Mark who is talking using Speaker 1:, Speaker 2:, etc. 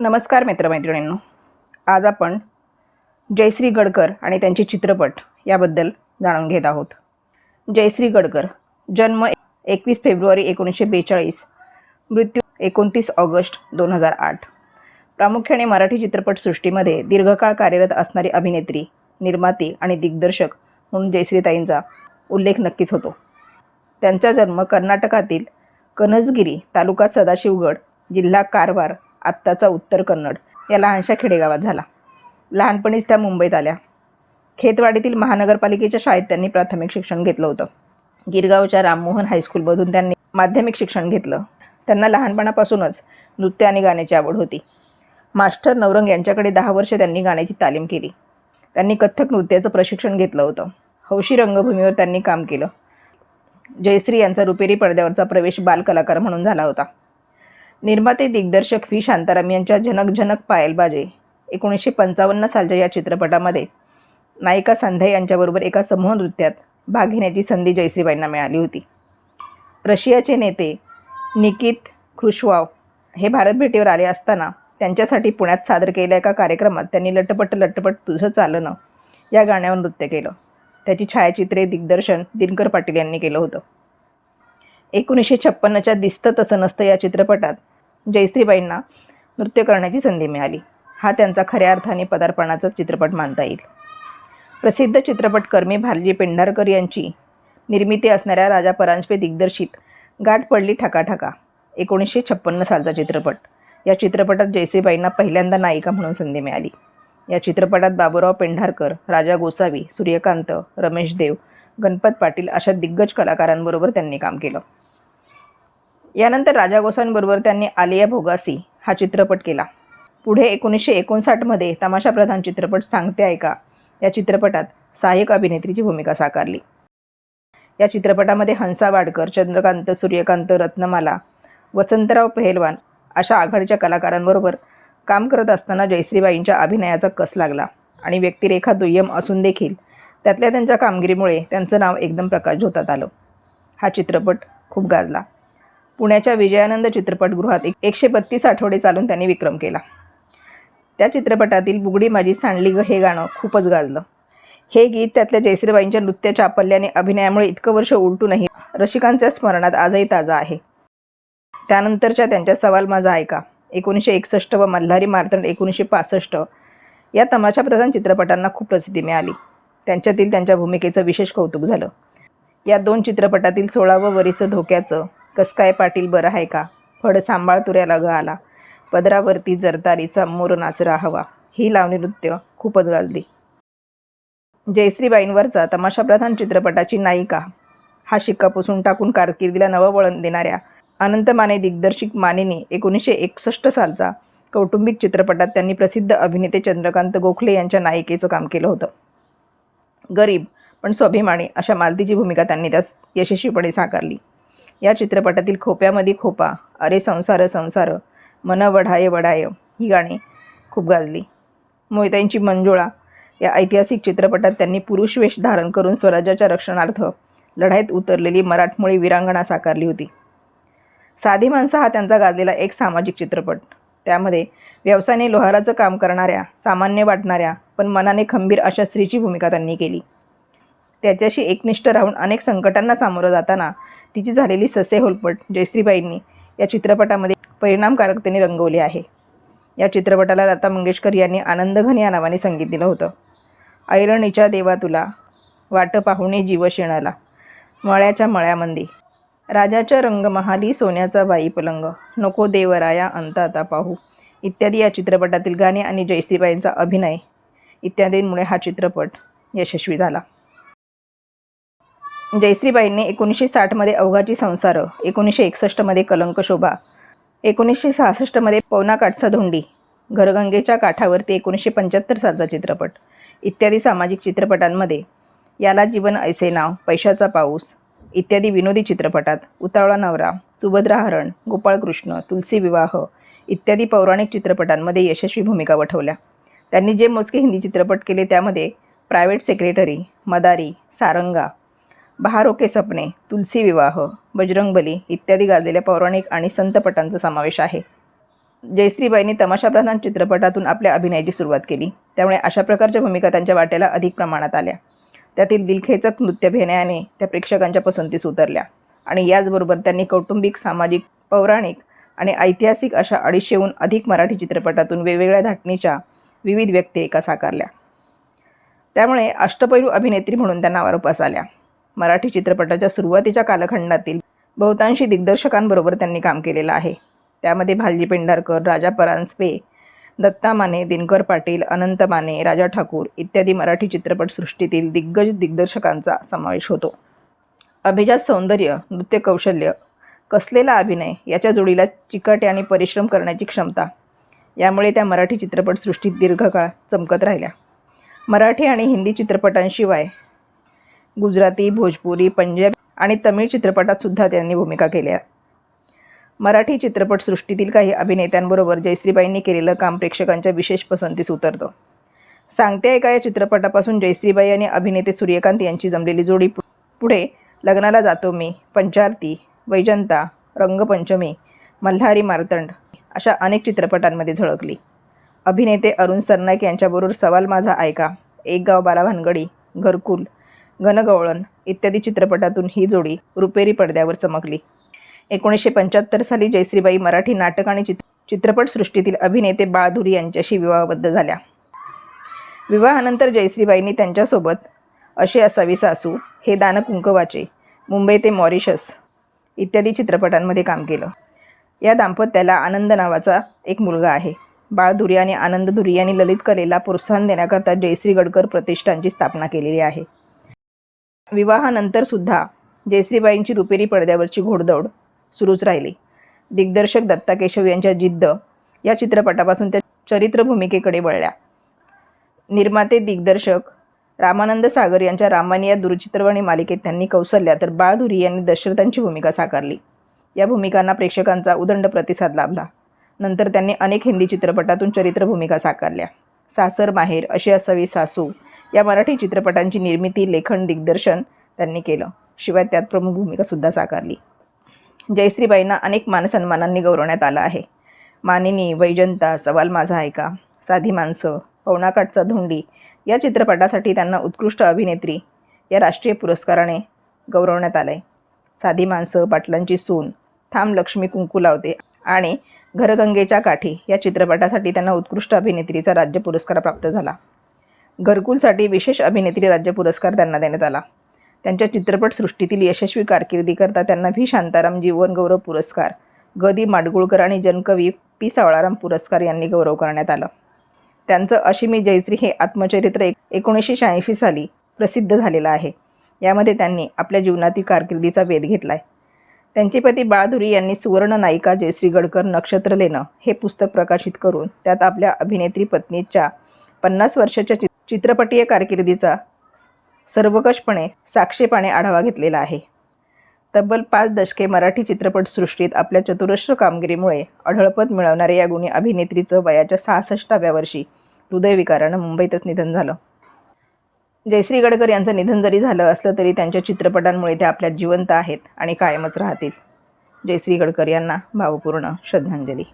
Speaker 1: नमस्कार मित्रमैत्रिणींनो. आज आपण जयश्री गडकर आणि त्यांचे चित्रपट याबद्दल जाणून घेत आहोत. जयश्री गडकर जन्म एकवीस फेब्रुवारी एकोणीसशे बेचाळीस मृत्यू एकोणतीस ऑगस्ट दोन हजार आठ. प्रामुख्याने मराठी चित्रपटसृष्टीमध्ये दीर्घकाळ कार्यरत असणारी अभिनेत्री निर्माती आणि दिग्दर्शक म्हणून जयश्रीताईंचा उल्लेख नक्कीच होतो. त्यांचा जन्म कर्नाटकातील कनसगिरी तालुका सदाशिवगड जिल्हा कारवार आत्ताचा उत्तर कन्नड. या लहानशा खेडेगावात झाला. लहानपणीच त्या मुंबईत आल्या. खेतवाडीतील महानगरपालिकेच्या शाळेत त्यांनी प्राथमिक शिक्षण घेतलं होतं. गिरगावच्या राममोहन हायस्कूलमधून त्यांनी माध्यमिक शिक्षण घेतलं. त्यांना लहानपणापासूनच नृत्य आणि गाण्याची आवड होती. मास्टर नवरंग यांच्याकडे दहा वर्ष त्यांनी गाण्याची तालीम केली. त्यांनी कथ्थक नृत्याचं प्रशिक्षण घेतलं होतं. हौशी रंगभूमीवर त्यांनी काम केलं. जयश्री यांचा रुपेरी पडद्यावरचा प्रवेश बालकलाकार म्हणून झाला होता. निर्माते दिग्दर्शक व्ही. शांताराम यांच्या झनक झनक पायल बाजे एकोणीसशे पंचावन्न सालच्या या चित्रपटामध्ये नायिका संध्या यांच्याबरोबर एका समूह नृत्यात भाग घेण्याची संधी जयश्रीबाईंना मिळाली होती. रशियाचे नेते निकित खुशवाव हे भारत भेटीवर आले असताना त्यांच्यासाठी पुण्यात सादर केलेल्या एका कार्यक्रमात त्यांनी लटपट लटपट तुझं चालणं या गाण्यावर नृत्य केलं. त्याची छायाचित्रे दिग्दर्शन दिनकर पाटील यांनी केलं होतं. एकोणीसशे छप्पन्नच्या दिसतं तसं नसतं या चित्रपटात जयश्रीबाईंना नृत्य करण्याची संधी मिळाली. हा त्यांचा खऱ्या अर्थाने पदार्पणाचा चित्रपट मानता येईल. प्रसिद्ध चित्रपटकर्मी भालजी पेंढारकर यांची निर्मिती असणाऱ्या राजा परांजपे दिग्दर्शित गाठ पडली ठकाठका एकोणीसशे छप्पन्न सालचा चित्रपट. या चित्रपटात जयश्रीबाईंना पहिल्यांदा नायिका म्हणून संधी मिळाली. या चित्रपटात बाबूराव पेंढारकर राजा गोसावी सूर्यकांत रमेश देव गणपत पाटील अशा दिग्गज कलाकारांबरोबर त्यांनी काम केलं. यानंतर राजा गोसावींबरोबर त्यांनी आलिया भोगासी हा चित्रपट केला. पुढे एकोणीसशे एकोणसाठमध्ये तमाशाप्रधान चित्रपट सांगते ऐका. या चित्रपटात सहाय्यक अभिनेत्रीची भूमिका साकारली. या चित्रपटामध्ये हंसा वाडकर चंद्रकांत सूर्यकांत रत्नमाला वसंतराव पहेलवान अशा आघाडीच्या कलाकारांबरोबर काम करत असताना जयश्रीबाईंच्या अभिनयाचा कस लागला आणि व्यक्तिरेखा दुय्यम असून देखील त्यातल्या त्यांच्या कामगिरीमुळे त्यांचं नाव एकदम प्रकाश प्रकाशझोतात आलं. हा चित्रपट खूप गाजला. पुण्याच्या विजयानंद चित्रपटगृहात एक एकशे बत्तीस आठवडे चालून त्यांनी विक्रम केला. त्या चित्रपटातील बुगडी माझी सांडली ग हे गाणं खूपच गाजलं. हे गीत त्यातल्या जयश्रीबाईंच्या नृत्याच्या आपल्याने अभिनयामुळे इतकं वर्ष उलटूनही रसिकांच्या स्मरणात आजही ताजा आहे. त्यानंतरच्या त्यांच्या सवाल माझा ऐका. एकोणीसशे एकसष्ट व मल्हारी मार्तंड एकोणीसशे पासष्ट या तमाशाप्रधान चित्रपटांना खूप प्रसिद्धी मिळाली. त्यांच्यातील त्यांच्या भूमिकेचं विशेष कौतुक झालं. या दोन चित्रपटातील सोळावं वरीस धोक्याचं कस काय पाटील बरं आहे का? फड सांभाळ तुऱ्याला ग आला. पदरावरती जरतारीचा मोर नाचरा हवा. ही लावणी नृत्य खूपच गाजली. जयश्रीबाईंवरचा तमाशाप्रधान चित्रपटाची नायिका. हा शिक्का पुसून टाकून कारकिर्दीला नवं वळण देणाऱ्या अनंत माने दिग्दर्शित मानेने एकोणीसशे एकसष्ट सालचा कौटुंबिक चित्रपटात त्यांनी प्रसिद्ध अभिनेते चंद्रकांत गोखले यांच्या नायिकेचं काम केलं होतं. गरीब पण स्वाभिमानी अशा मालतीची भूमिका त्यांनी त्यास यशस्वीपणे साकारली. या चित्रपटातील खोप्यामध्ये खोपा अरे संसार संसार मन वढाय वढाय ही गाणी खूप गाजली. मोहितांची मंजुळा या ऐतिहासिक चित्रपटात त्यांनी पुरुष वेश धारण करून स्वराज्याच्या रक्षणार्थ लढाईत उतरलेली मराठमोळी वीरांगणा साकारली होती. साधी माणसा हा त्यांचा गाजलेला एक सामाजिक चित्रपट. त्यामध्ये व्यवसायाने लोहाराचं काम करणाऱ्या सामान्य वाटणाऱ्या पण मनाने खंबीर अशा स्त्रीची भूमिका त्यांनी केली. त्याच्याशी एकनिष्ठ राहून अनेक संकटांना सामोरं जाताना तिची झालेली ससे होलपट जयश्रीबाईंनी या चित्रपटामध्ये परिणामकारकतेने रंगवली आहे. या चित्रपटाला लता मंगेशकर यांनी आनंदघन या नावाने संगीत दिलं होतं. ऐरणीच्या देवा तुला वाट पाहुणे जीव शेणाला मळ्याच्या मळ्यामंदी. राजाच्या रंगमहाली सोन्याचा बाई पलंग नको देवराया अंत आता पाहू. इत्यादी या चित्रपटातील गाणे आणि जयश्रीबाईंचा अभिनय इत्यादींमुळे हा चित्रपट यशस्वी झाला. जयश्रीबाईंनी एकोणीसशे साठमध्ये अवघाची संसार एकोणीसशे एकसष्टमध्ये कलंक शोभा एकोणीसशे सहासष्टमध्ये पवना काठचा धोंडी घरगंगेच्या काठावरती एकोणीसशे पंच्याहत्तर सालचा चित्रपट इत्यादी सामाजिक चित्रपटांमध्ये याला जीवन ऐसे नाव पैशाचा पाऊस इत्यादी विनोदी चित्रपटात उतावळा नवरा सुभद्रा हरण गोपाळकृष्ण तुलसी विवाह इत्यादी पौराणिक चित्रपटांमध्ये यशस्वी भूमिका वठवल्या. त्यांनी जे मोजके हिंदी चित्रपट केले त्यामध्ये प्रायव्हेट सेक्रेटरी मदारी सारंगा बहारोके सपने तुलसी विवाह बजरंगबली इत्यादी गाजलेल्या पौराणिक आणि संतपटांचा समावेश आहे. जयश्रीबाईंनी तमाशाप्रधान चित्रपटातून आपल्या अभिनयाची सुरुवात केली. त्यामुळे अशा प्रकारच्या भूमिका त्यांच्या वाट्याला अधिक प्रमाणात आल्या. त्यातील दिलखेचक नृत्यभिनयाने त्या प्रेक्षकांच्या पसंतीस उतरल्या आणि याचबरोबर त्यांनी कौटुंबिक सामाजिक पौराणिक आणि ऐतिहासिक अशा अडीचशेहून अधिक मराठी चित्रपटातून वेगवेगळ्या धाटणीच्या विविध व्यक्तिरेखा साकारल्या. त्यामुळे अष्टपैलू अभिनेत्री म्हणून त्यांना आरोपास आल्या मराठी चित्रपटाच्या सुरुवातीच्या कालखंडातील बहुतांशी दिग्दर्शकांबरोबर त्यांनी काम केलेलं आहे. त्यामध्ये भालजी पेंढारकर राजा परांजपे दत्ता माने दिनकर पाटील अनंत माने राजा ठाकूर इत्यादी मराठी चित्रपटसृष्टीतील दिग्गज दिग्दर्शकांचा समावेश होतो. अभिजात सौंदर्य नृत्य कौशल्य कसलेला अभिनय याच्या जोडीला चिकट आणि परिश्रम करण्याची क्षमता यामुळे त्या मराठी चित्रपटसृष्टीत दीर्घकाळ चमकत राहिल्या. मराठी आणि हिंदी चित्रपटांशिवाय गुजराती भोजपुरी पंजाब आणि तमिळ चित्रपटात सुद्धा त्यांनी भूमिका केल्या. मराठी चित्रपटसृष्टीतील काही अभिनेत्यांबरोबर जयश्रीबाईंनी केलेलं काम प्रेक्षकांच्या विशेष पसंतीस उतरतं. सांगते एका या चित्रपटापासून जयश्रीबाई आणि अभिनेते सूर्यकांत यांची जमलेली जोडी पुढे लग्नाला जातो मी पंचारती वैजंता रंगपंचमी मल्हारी मार्तंड अशा अनेक चित्रपटांमध्ये झळकली. अभिनेते अरुण सरनाईक यांच्याबरोबर सवाल माझा ऐका एक गाव बारा भानगडी घरकुल घनगवळण इत्यादी चित्रपटातून ही जोडी रुपेरी पडद्यावर चमकली. एकोणीसशे पंच्याहत्तर साली जयश्रीबाई मराठी नाटक आणि चित्र चित्रपटसृष्टीतील अभिनेते बाळधुरी यांच्याशी विवाहबद्ध झाल्या. विवाहानंतर जयश्रीबाईंनी त्यांच्यासोबत अशी असावी सासू हे दानकुंकवाचे मुंबई ते मॉरिशस इत्यादी चित्रपटांमध्ये काम केलं. या दाम्पत्याला आनंद नावाचा एक मुलगा आहे. बाळधुरी आणि आनंद धुरी यांनी ललित कलेला प्रोत्साहन देण्याकरता जयश्री गडकर प्रतिष्ठानची स्थापना केलेली आहे. विवाहानंतर सुद्धा जयश्रीबाईंची रुपेरी पडद्यावरची घोडदौड सुरूच राहिली. दिग्दर्शक दत्ता केशव यांच्या जिद्द या चित्रपटापासून त्या चरित्र भूमिकेकडे वळल्या. निर्माते दिग्दर्शक रामानंद सागर यांच्या रामानी या दूरचित्रवाणी मालिकेत त्यांनी कौसल्या तर बाळधुरी यांनी दशरथांची भूमिका साकारली. या भूमिकांना प्रेक्षकांचा उदंड प्रतिसाद लाभला. नंतर त्यांनी अनेक हिंदी चित्रपटातून चरित्र भूमिका साकारल्या. सासर माहेर अशी असावी सासू या मराठी चित्रपटांची निर्मिती लेखन दिग्दर्शन त्यांनी केलं. शिवाय त्यात प्रमुख भूमिकासुद्धा साकारली. जयश्रीबाईंना अनेक मानसन्मानांनी गौरवण्यात आलं आहे. मानिनी वैजंता सवाल माझा ऐका साधी माणसं पवनाकाठचा धोंडी या चित्रपटासाठी त्यांना उत्कृष्ट अभिनेत्री या राष्ट्रीय पुरस्काराने गौरवण्यात आलं आहे साधी माणसं पाटलांची सून थांब लक्ष्मी कुंकू लावते आणि घरगंगेच्या काठी या चित्रपटासाठी त्यांना उत्कृष्ट अभिनेत्रीचा राज्य पुरस्कार प्राप्त झाला. घरकुलसाठी विशेष अभिनेत्री राज्य पुरस्कार त्यांना देण्यात आला. त्यांच्या चित्रपटसृष्टीतील यशस्वी कारकिर्दीकरता त्यांना व्ही. शांताराम जीवन गौरव पुरस्कार ग. दी. माडगुळकर आणि जनकवी पी. सावळाराम पुरस्कार यांनी गौरव करण्यात आला. त्यांचं अशिमी जयश्री हे आत्मचरित्र एक एकोणीसशे शहाऐंशी साली प्रसिद्ध झालेलं आहे. यामध्ये त्यांनी आपल्या जीवनातील कारकिर्दीचा वेध घेतला आहे त्यांचे पती बाळधुरी यांनी सुवर्ण नायिका जयश्री गडकर नक्षत्र लेणं हे पुस्तक प्रकाशित करून त्यात आपल्या अभिनेत्री पत्नीच्या पन्नास वर्षाच्या चित्रपटीय कारकिर्दीचा सर्वकषपणे साक्षेपाने आढावा घेतलेला आहे. तब्बल पाच दशके मराठी चित्रपटसृष्टीत आपल्या चतुरश्र कामगिरीमुळे अढळपत मिळवणाऱ्या या गुणी अभिनेत्रीचं वयाच्या सहासष्टाव्या वर्षी हृदयविकारानं मुंबईतच निधन झालं. जयश्री गडकर यांचं निधन जरी झालं असलं तरी त्यांच्या चित्रपटांमुळे ते आपल्यात जिवंत आहेत आणि कायमच राहतील. जयश्री गडकर यांना भावपूर्ण श्रद्धांजली.